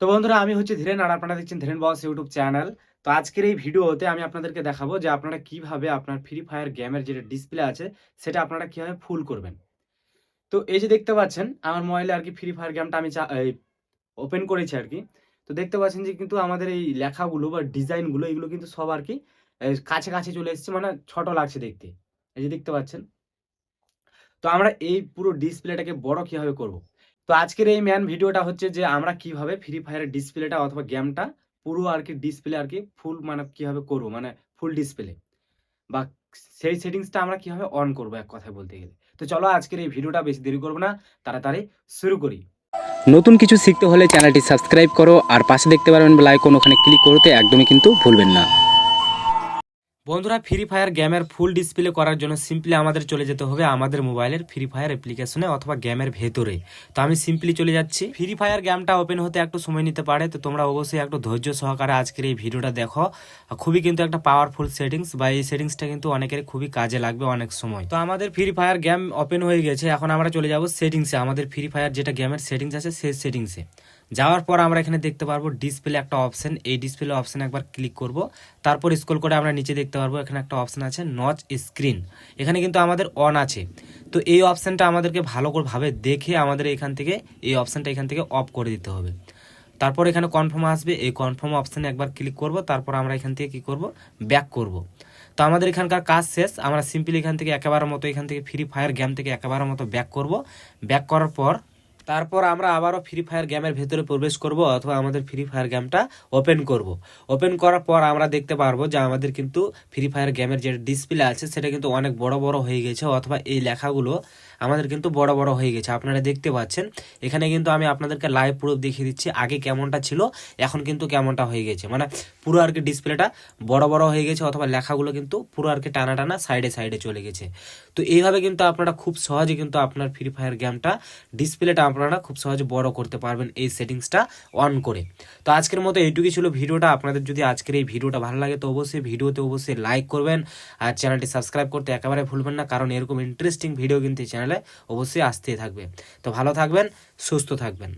তো বন্ধুরা, আমি হচ্ছে ধীরেন আর আপনারা দেখছেন ধীরেন বস ইউটিউব চ্যানেল। তো আজকের এই ভিডিওতে আমি আপনাদেরকে দেখাবো যে আপনারা কীভাবে আপনার ফ্রি ফায়ার গেমের যেটা ডিসপ্লে আছে, সেটা আপনারা কীভাবে ফুল করবেন। তো এই যে দেখতে পাচ্ছেন, আমার মোবাইলে আর কি ফ্রি ফায়ার গেমটা আমি ওপেন করেছি আর কি। তো দেখতে পাচ্ছেন যে কিন্তু আমাদের এই লেখাগুলো বা ডিজাইনগুলো, এগুলো কিন্তু সব আর কি কাছে কাছে চলে এসছে মানে ছোট লাগছে দেখতে। এই যে দেখতে পাচ্ছেন। তো আমরা এই পুরো ডিসপ্লেটাকে বড় কীভাবে করব? তো আজকের এই ম্যান ভিডিওটা হচ্ছে যে আমরা কীভাবে ফ্রি ফায়ারের ডিসপ্লেটা অথবা গেমটা পুরো আর কি ডিসপ্লে আর কি ফুল মানে কীভাবে করব মানে ফুল ডিসপ্লে বা সেই সেটিংসটা আমরা কীভাবে অন করব এক কথায় বলতে গেলে। তো চলো আজকের এই ভিডিওটা বেশি দেরি করব না, তাড়াতাড়ি শুরু করি। নতুন কিছু শিখতে হলে চ্যানেলটি সাবস্ক্রাইব করো আর পাশে দেখতে পারবেন বেল আইকন ওখানে ক্লিক করতে একদমই কিন্তু ভুলবেন না। বন্ধুরা ফ্রি ফায়ার গেমের ফুল ডিসপ্লে করার জন্য সিম্পলি আমাদের চলে যেতে হবে আমাদের মোবাইলের ফ্রি ফায়ার অ্যাপ্লিকেশনে অথবা গেমের ভেতরে। তো আমি সিম্পলি চলে যাচ্ছি। ফ্রি ফায়ার গেমটা ওপেন হতে একটু সময় নিতে পারে, তো তোমরা অবশ্যই একটু ধৈর্য সহকারে আজকের এই ভিডিওটা দেখো। খুবই কিন্তু একটা পাওয়ারফুল সেটিংস বা এই সেটিংসটা কিন্তু অনেকের খুবই কাজে লাগবে অনেক সময়। তো আমাদের ফ্রি ফায়ার গেম ওপেন হয়ে গেছে, এখন আমরা চলে যাব সেটিংসে আমাদের ফ্রি ফায়ার যেটা গেমের সেটিংস আছে, সেই সেটিংসে যাওয়ার পর আমরা এখানে দেখতে পারব ডিসপ্লে একটা অপশন এই ডিসপ্লে অপশন একবার ক্লিক করব। তারপর স্ক্রল করে আমরা নিচে দেখতে পারব এখানে একটা অপশন আছে নচ স্ক্রিন এখানে কিন্তু আমাদের অন আছে। তো এই অপশানটা আমাদেরকে ভালো করেভাবে দেখে আমাদের এখান থেকে, এই অপশানটা এখান থেকে অফ করে দিতে হবে। তারপর এখানে কনফার্ম আসবে, এই কনফার্ম অপশানে একবার ক্লিক করব, তারপর আমরা এখান থেকে কি করব? ব্যাক করব। তো আমাদের এখানকার কাজ শেষ, আমরা সিম্পলি এখান থেকে একেবারের মতো, এখান থেকে ফ্রি ফায়ার গেম থেকে একেবারের মতো ব্যাক করব। ব্যাক করার পর তারপর আমরা আবারও ফ্রি ফায়ার গেমের ভেতরে প্রবেশ করব অথবা আমাদের ফ্রি ফায়ার গেমটা ওপেন করব। ওপেন করার পর আমরা দেখতে পারব যে আমাদের কিন্তু ফ্রি ফায়ার গেমের যে ডিসপ্লে আছে, সেটা কিন্তু অনেক বড় বড় হয়ে গেছে অথবা এই লেখাগুলো আমাদের কিন্তু বড় বড় হয়ে গেছে। আপনারা দেখতে পাচ্ছেন, এখানে কিন্তু আমি আপনাদেরকে লাইভ প্রুফ দেখিয়ে দিচ্ছি আগে কেমনটা ছিল, এখন কিন্তু কেমনটা হয়ে গেছে। মানে পুরো আর কি ডিসপ্লেটা বড় বড় হয়ে গেছে অথবা লেখাগুলো কিন্তু পুরো আর কি টানা টানা সাইডে সাইডে চলে গেছে। তো এইভাবে কিন্তু আপনারা খুব সহজে কিন্তু আপনার ফ্রি ফায়ার গেমটা ডিসপ্লেটা আপনারা খুব সহজে বড় করতে পারবেন এই সেটিংসটা অন করে। তো আজকের মতো এইটুকুই ছিল ভিডিওটা। আপনাদের যদি আজকের এই ভিডিওটা ভালো লাগে তো অবশ্যই ভিডিওতে অবশ্যই লাইক করবেন আর চ্যানেলটি সাবস্ক্রাইব করতে একেবারে ভুলবেন না, কারণ এরকম ইন্টারেস্টিং ভিডিও কিন্তু চ্যানেলে অবশ্যই আসতেই থাকবে। তো ভালো থাকবেন, সুস্থ থাকবেন।